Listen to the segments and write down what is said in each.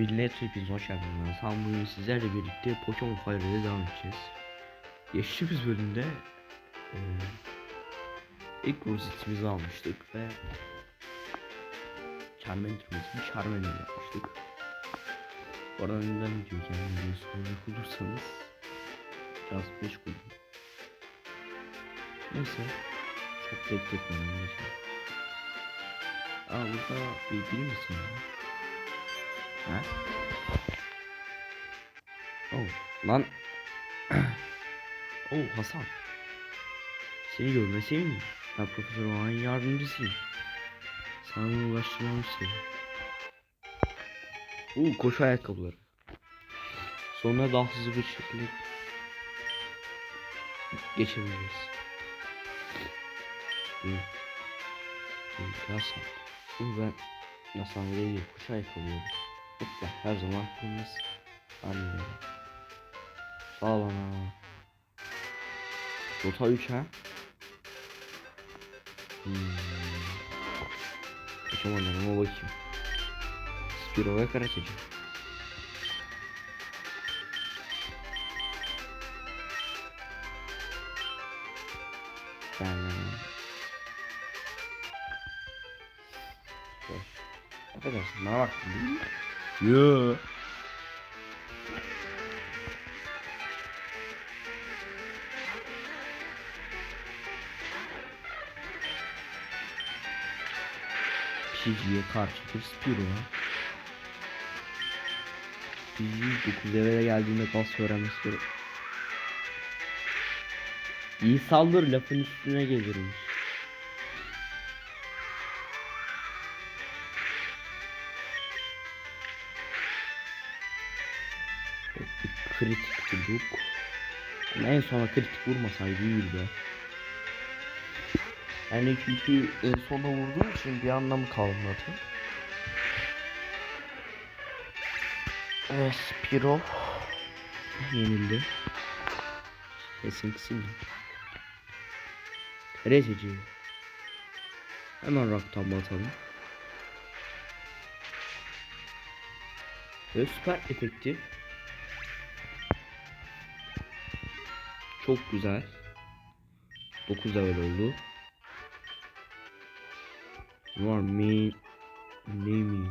Millet hepiniz hoş geldiniz. Tam bugün sizlerle birlikte Pokemon Fire'de devam edeceğiz. Geçtiğimiz bölümde e, ilk rozitimizi almıştık ve Charmander'ımızı Charmander yapmıştık. Arada önden videoyu kendinize soracak olursanız biraz meşgul. Neyse çok bekletmeyin. Aa burada bir biri misin ya? Ha? Oh lan. oh Hasan. Seni görme sevindim. Ben Profesör Oğan'ın yardımcısıyım. Sana bunu ulaştırmamı istedim. Oo koşu ayakkabıları. Sonra daha hızlı bir şekilde geçebiliriz. İyi. İyi, Nasıl? Oo ben nasıl değil koşu ayakkabıları. Hoppa her zaman aklımız anlıyorum. Sağ ol ana. Dota 3 ha? Hmm. Pokemon bakayım. Spiro ve Karaçacı. Ben... Affedersin bana mi? Yo. Pidgey'e karşı bir Spiro. Pidgey 9 level'e geldiğinde gaz öğrenmesi gerek. İyi saldır lafın üstüne gelirmiş. Kritik bulduk. Ama en sona kritik vurmasaydı iyiydi be. Yani çünkü en sona vurduğum için bir anlamı kalmadı. Evet, Spiro yenildi. Kesin Karececi. Hemen raktan batalım. Ve süper efektif. Çok güzel. 9 level oldu. Var mi ne mi?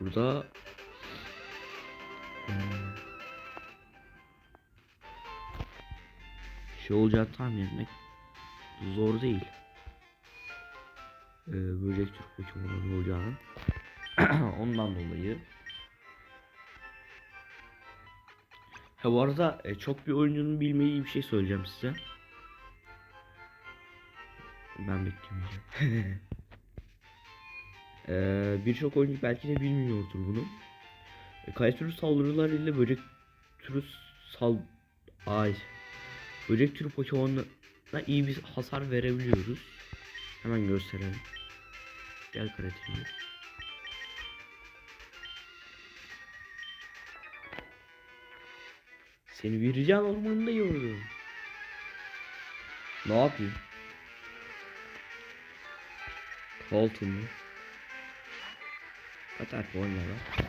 Burada şey olacağını tahmin etmek zor değil. Ee, böcek tür Pokemon'un olacağını. Ondan dolayı Ha bu arada e, çok bir oyuncunun bilmediği bir şey söyleyeceğim size. Ben beklemeyeceğim. ee, Birçok oyuncu belki de bilmiyordur bunu. E, kaya türü saldırılarıyla böcek türü sal... Ay. Böcek türü Pokemon'la iyi bir hasar verebiliyoruz. Hemen gösterelim. Gel karatini. Seni bir can ormanında gördüm. Ne yapayım? Colton mu? Katar oyna lan.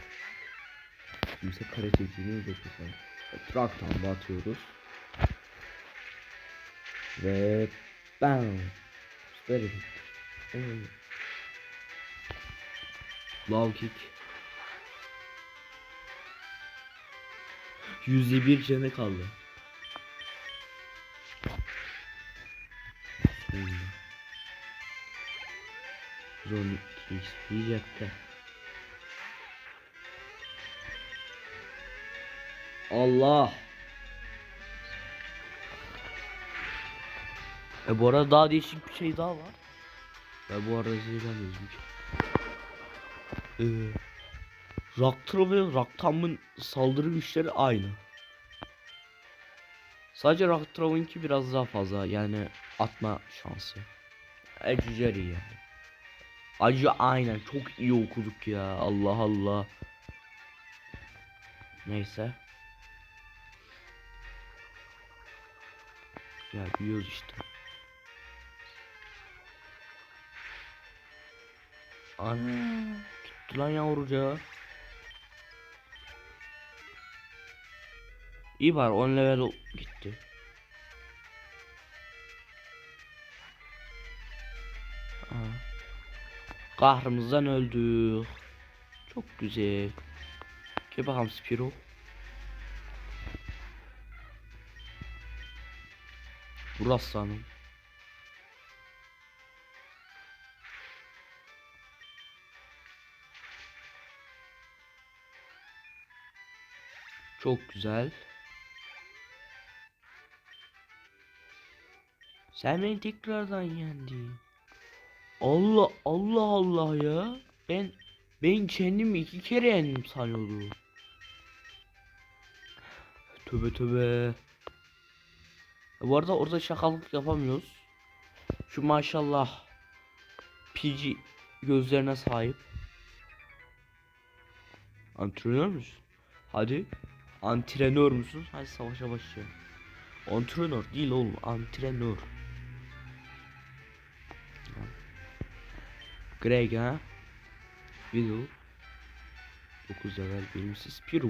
Kimse kare çektiğini ödetiyor. Traktan batıyoruz. Ve bam. Süper. Low kick. Yüzde bir canı kaldı. Hmm. Zone isteyecekti. Allah. E bu arada daha değişik bir şey daha var. Ve bu arada size ben. Ee, Raktro ve Raktam'ın saldırı güçleri aynı. Sadece Raktro'nunki biraz daha fazla yani atma şansı. Ecüceri yani. Acı aynen çok iyi okuduk ya Allah Allah. Neyse. Ya biliyoruz işte. Ana. Gitti lan yavruca. İyi var 10 level gitti. Aha. Kahrımızdan öldük. Çok güzel. Gel bakalım Spiro. Vur aslanım. Çok güzel. Sen beni tekrardan yendin. Allah Allah Allah ya. Ben ben kendimi iki kere yendim sanıyordum. Töbe töbe. Bu arada orada şakalık yapamıyoruz. Şu maşallah PG gözlerine sahip. Antrenör müsün? Hadi. Antrenör müsün? Hadi savaşa başlayalım. Antrenör değil oğlum, antrenör. Greg ha? Video. 9 level benimsiz Piru.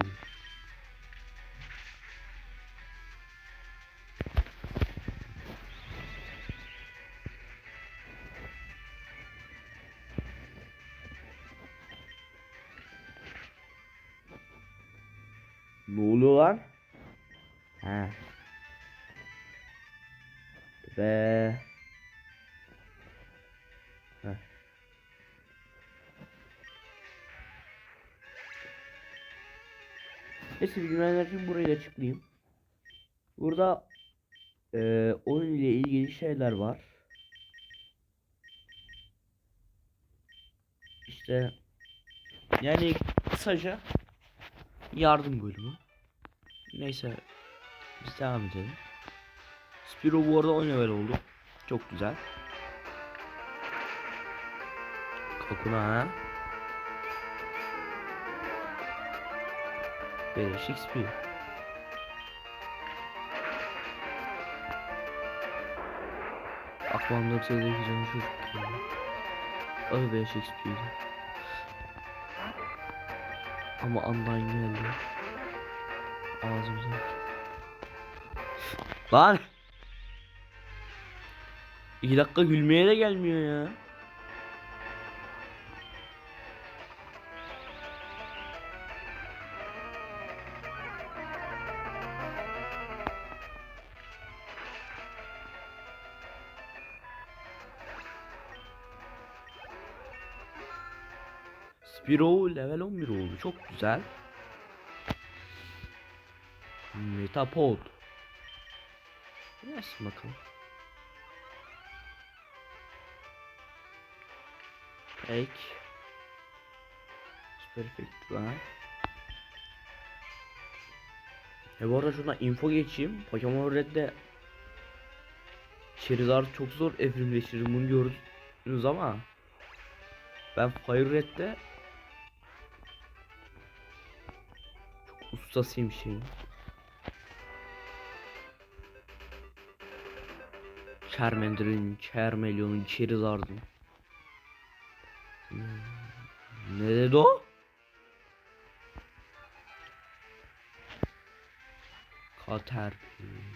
Neyse bilmeyenler için burayı da açıklayayım. Burada eee oyun ile ilgili şeyler var. İşte yani kısaca yardım bölümü. Neyse biz devam edelim. Spiro bu arada 10 level oldu. Çok güzel. Kakuna ha. 5 XP. Aklımda çevreki canı çocuk gibi. Ay 5 XP'ydi. Ama andan geldi. Ağzımıza. Lan! 2 dakika gülmeye de gelmiyor ya. Spiro level 11 oldu. Çok güzel. Metapod. Gelsin bakalım. Pek. Süper efekt var. E bu arada şuna info geçeyim. Pokemon Red'de Charizard çok zor evrimleştirir bunu gördünüz ama ben Fire Red'de ustasıyım şeyin. Charmander'ın, Charmelion'un, Charizard'ın. Ne dedi o? Caterpie.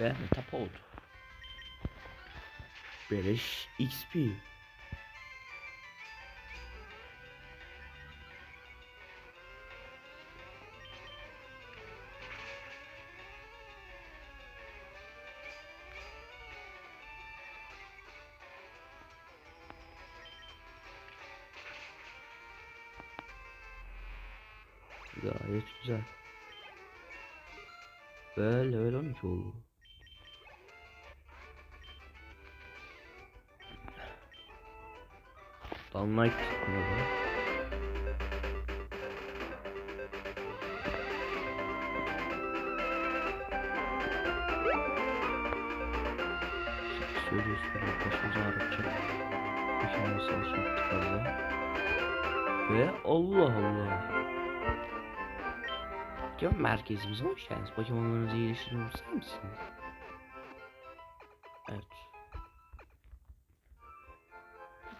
Ve Metapod. Beleş XP. Downlight tutmadı. söylüyor söylüyor başımızı ağrıtacak. Savaşı yaptık orada. Ve Allah Allah. Pokemon merkezimize hoş geldiniz. Pokemonlarınızı iyileştirmek ister misiniz? Evet.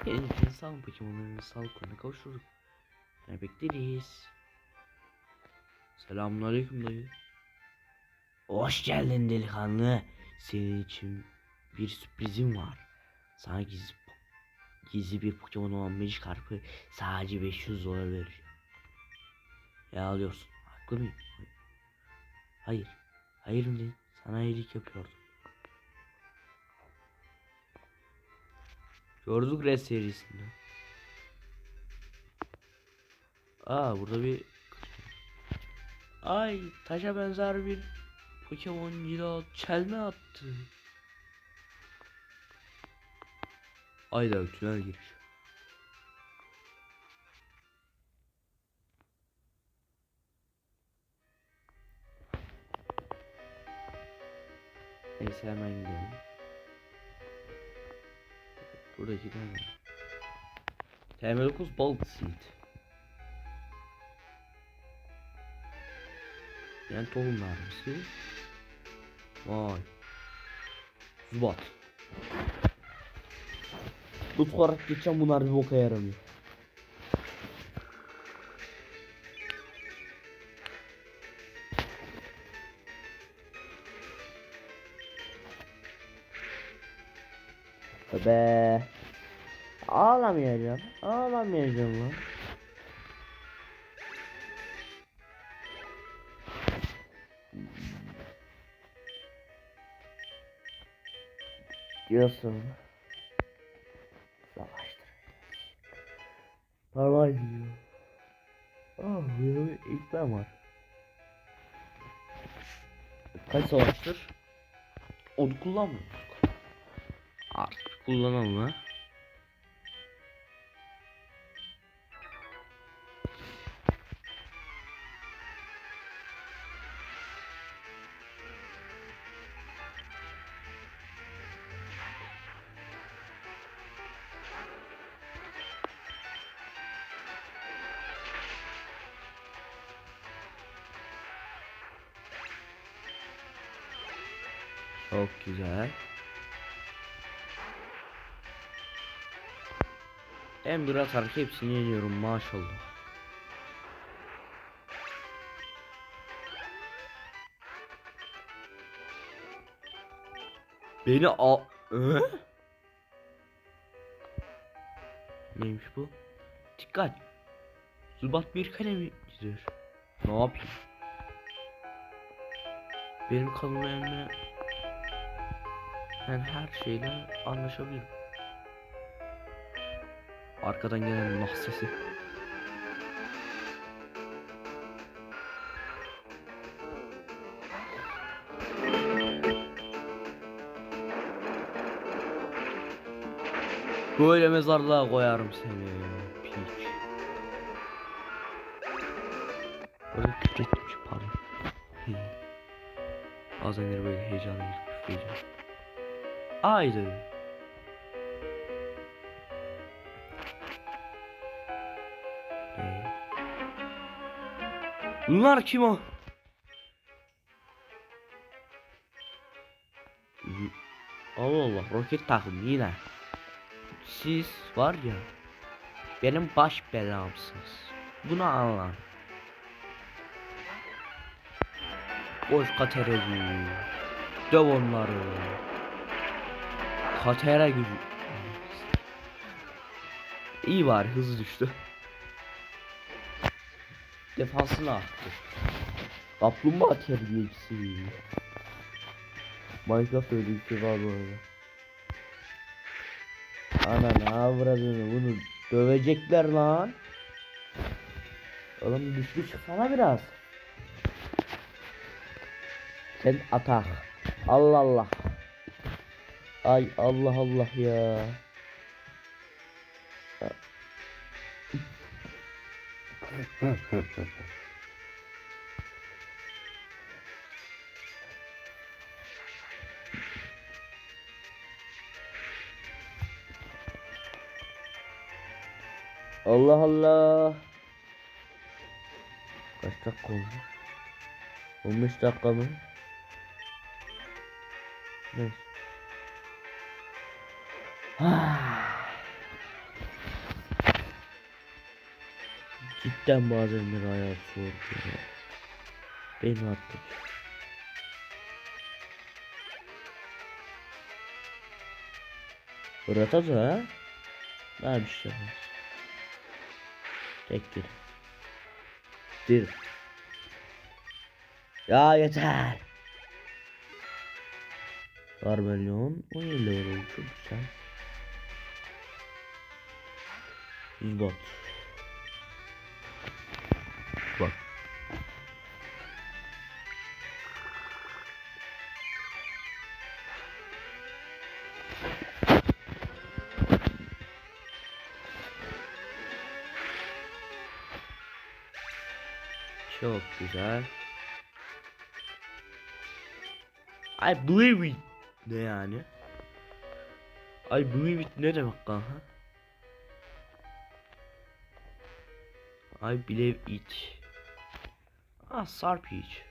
Gelin sağ Pokemonlarınızı sağlıklarına kavuşturduk. Yani bekleriz. Selamünaleyküm dayı. Hoş geldin delikanlı. Senin için bir sürprizim var. Sana gizli, gizli bir Pokemon olan Magikarp'ı sadece 500 dolar vereceğim. Ya alıyorsun. Haklı mıyım? Hayır. Hayır mı dedin? Sana iyilik yapıyordum. Gördük Red serisinde. Aa burada bir Ay taşa benzer bir Pokemon Yıla çelme attı. Ayda tünel giriş. Neyse hemen gidelim. Buradaki tane. TM9 Bulk Seed. Yani tohum mermisi. Vay. Zubat. Tutarak geçen bunlar bir boka yaramıyor. Be. Ağlamayacağım. Ağlamayacağım lan. Diyorsun. Savaştır. Parmak yiyor. Ah benim ilk ben var. Kaç savaştır? Onu kullanmıyorduk. Kullanalım ha. Çok güzel. Ember atarak hepsini yeniyorum maşallah. Beni a... Ee? Neymiş bu? Dikkat. Zubat bir kalemidir. Ne yapayım? Benim kalınlarımla ben her şeyle anlaşabilirim. Arkadan gelen nah sesi. Böyle mezarlığa koyarım seni. Piç. Böyle küfür etmiş pardon. Hı. Bazen böyle heyecanlı küfür edeceğim. Bunlar kim o? Allah Allah roket takım yine. Siz var ya benim baş belamsınız. Bunu anla. Boş katereci. Döv onları. Katera gücü. İyi var hızı düştü. Defansını arttı. Kaplumbağa terbiyecisi. Minecraft öyle bir şey var bu arada. Ana ne avradını bunu dövecekler lan. Oğlum güçlü çıksana biraz. Sen atak. Allah Allah. Ay Allah Allah ya. Allah Allah. Kaç dakika oldu? 15 dakika mı? Neyse. Ah. Cidden bazenleri hayat zor ya. Beni attı. Fırat'a da ha? Daha bir şey yapmaz. Tek gir. Dir. Ya yeter. Garbelyon 17 level oldu çok güzel. Bot. Çok güzel. I believe it. Ne yani? I believe it ne demek kanka? I believe it. Ah sarp hiç.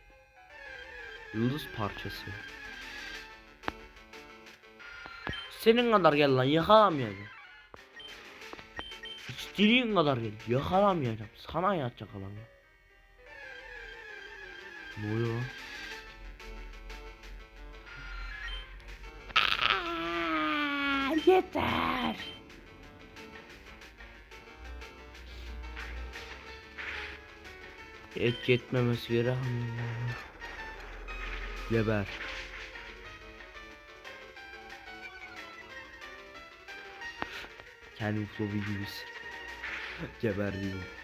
Yıldız parçası. Senin kadar gel lan yakalamayacağım. İstediğin kadar gel yakalamayacağım. Sana yatacak adam ya. Ne oluyor lan? Yeter. Et yetmemesi gerek. Geber. Kendi flow gibisin. Geber diyorum.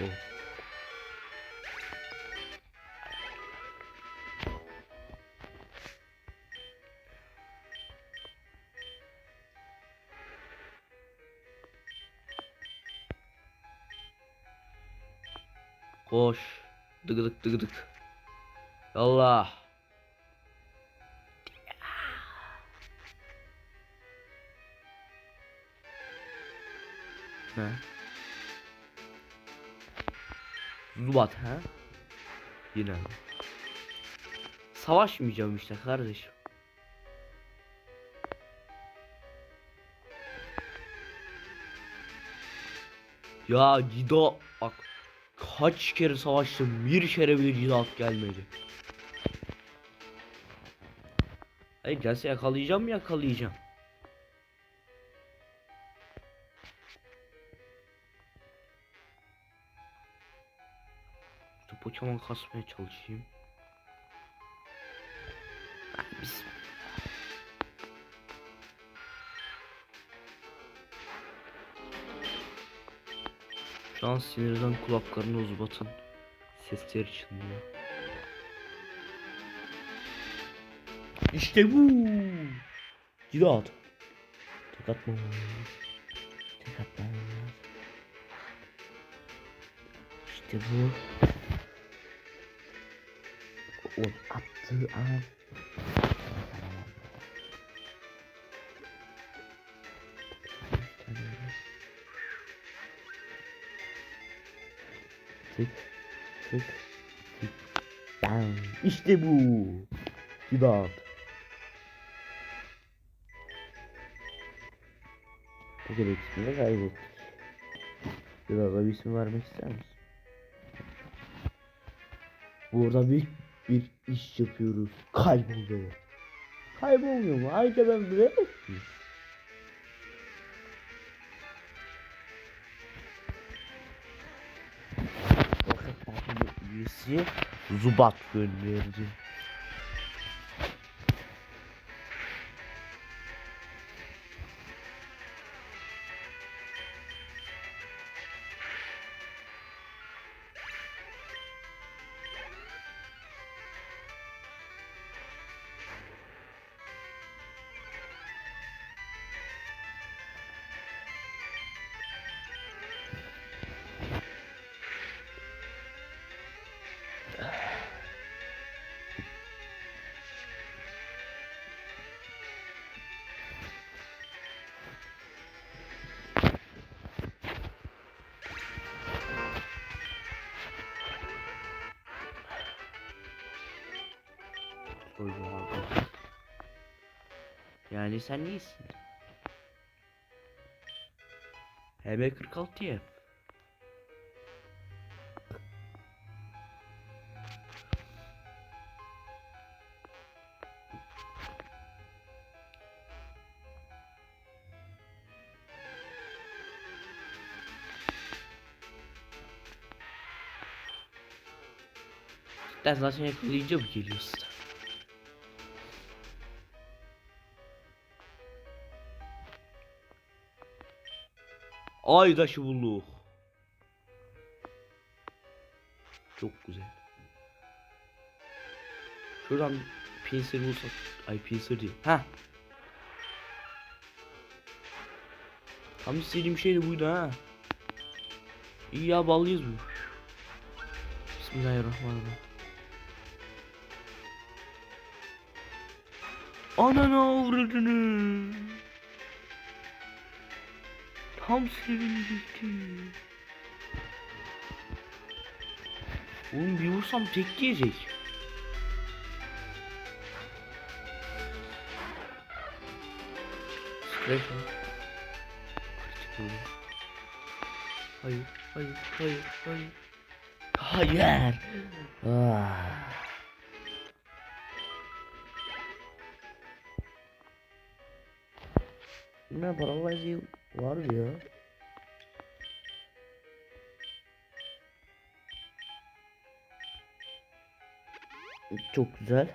Oh. Koş. Dıgıdık dıgıdık. Yallah. Ne? Zubat ha? Yine. Savaşmayacağım işte kardeşim. Ya Cida bak kaç kere savaştım bir kere bile Cidat gelmedi. Hayır gelse yakalayacağım yakalayacağım. Pokemon kasmaya çalışayım. Bismillah. Şu an sinirden kulaklarını uzatın. Sesler çınlıyor. İşte bu. Cidat. Tek lazım. Tek lazım. İşte bu. O attığı an. Tık tık tık. Bam. İşte bu. Cidat. Bu kadar ismini kaybettik. Cidat'a bir isim vermek ister misin? Burada büyük bir iş yapıyoruz. Kayboldu. Kaybolmuyor mu? Buraya bakayım. Roket takımı üyesi Zubat gönderdi. Koydu abi. Yani sen iyisin. HB46 ye. Sen zaten yakalayınca mı geliyorsun? Ay taşı bulduk. Çok güzel. Şuradan pinsir bulsak. Ay pinsir değil. Ha. Tam istediğim şey de buydu ha. İyi ya ballıyız bu. Bismillahirrahmanirrahim. Ananı avradını. Tam sevinecektim. Oğlum bir vursam tek diyecek. Mi? Hayır, hayır, hayır, hayır. Hayır. Ah. Ne paralyze var ya. Çok güzel.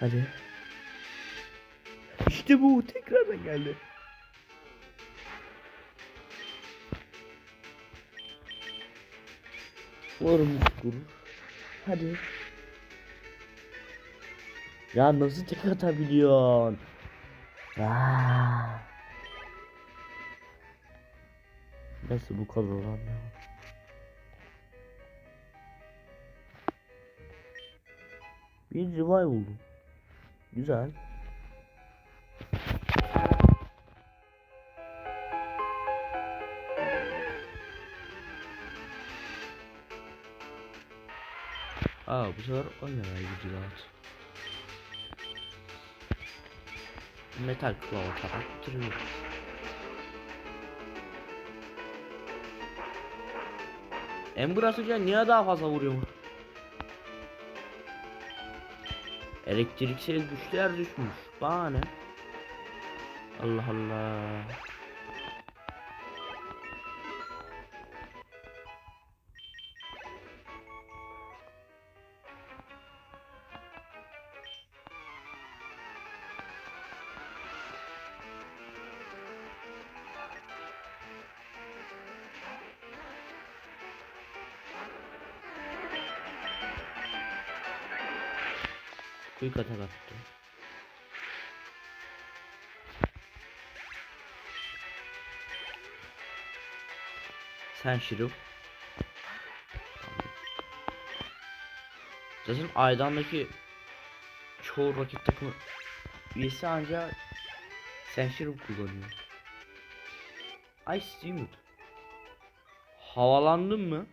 Hadi. İşte bu tekrardan geldi. Umarım vurur. Hadi. Ya nasıl tek atabiliyorsun? Aa. Nasıl bu kadar lan ya? Bir revive buldum. Güzel. Aa bu sefer 10 liraya gidiyor at. Metal kulağı atarak bitiriyoruz. Ember Asıca niye daha fazla vuruyor mu? Elektriksel güçler düşmüş. Bana ne? Allah Allah. Quick atak attı. Sen Şirup. Zaten Aydan'daki çoğu rakip takımı üyesi ancak sen Şirup kullanıyor. Ay Steamwood. Havalandın mı?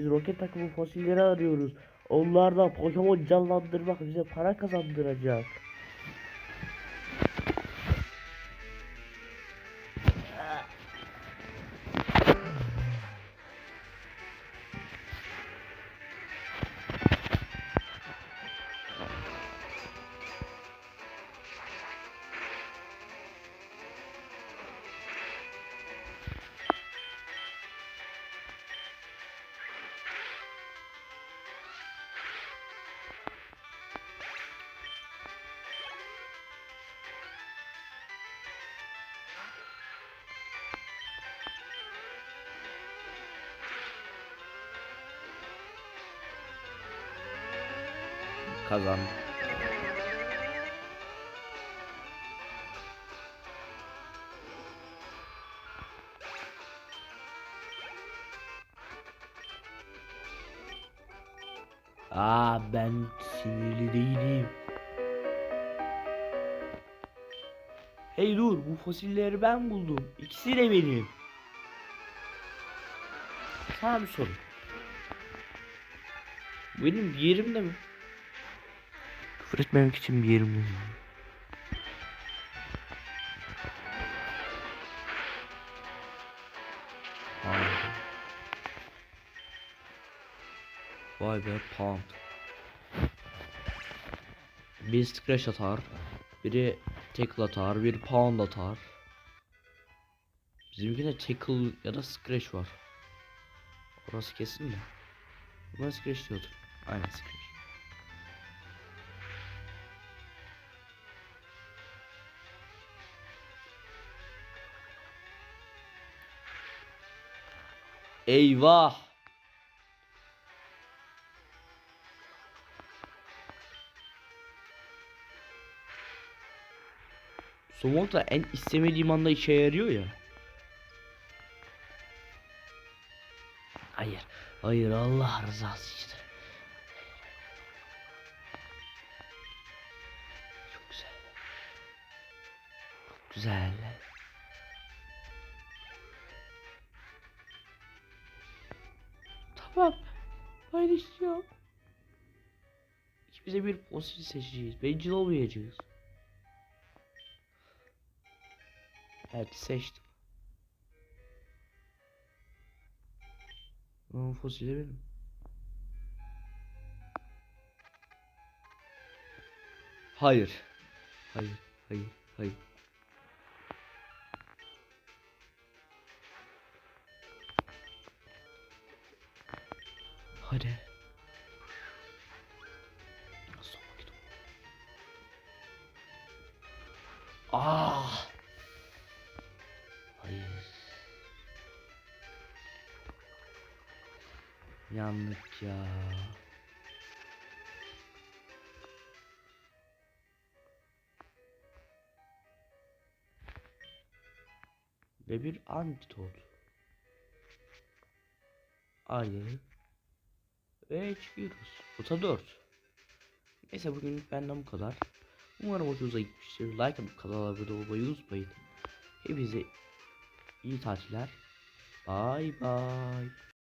Biz roket takımı fosilleri arıyoruz. Onlar da Pokemon canlandırmak bize para kazandıracak. Kazandı. Aa ben sinirli değilim. Hey dur bu fosilleri ben buldum. İkisi de benim. Sana bir soru. Benim yerimde mi? Küfür etmemek için bir mi? Hayır. Vay be pound. Bir scratch atar. Biri tackle atar. Bir pound atar. Bizimkinde tackle ya da scratch var. Orası kesin de. Buna scratch diyordu. Aynen scratch. Eyvah! Somok da en istemediğim anda işe yarıyor ya. Hayır. Hayır Allah rızası için. Çok güzel. Çok güzel. Tamam. Paylaşacağım. İkimize bir fosil seçeceğiz. Bencil olmayacağız. Evet seçtim. Aa, fosili benim. Hayır. Hayır. Hayır. Hayır. Hadi. Ah. Hayır. Yandık ya. Ve bir antitot. Ayı. Ve çıkıyoruz. Ota 4. Neyse bugün benden bu kadar. Umarım hoşunuza gitmiştir. Like atıp kanala abone olmayı unutmayın. Hepinize iyi tatiller. Bye bye.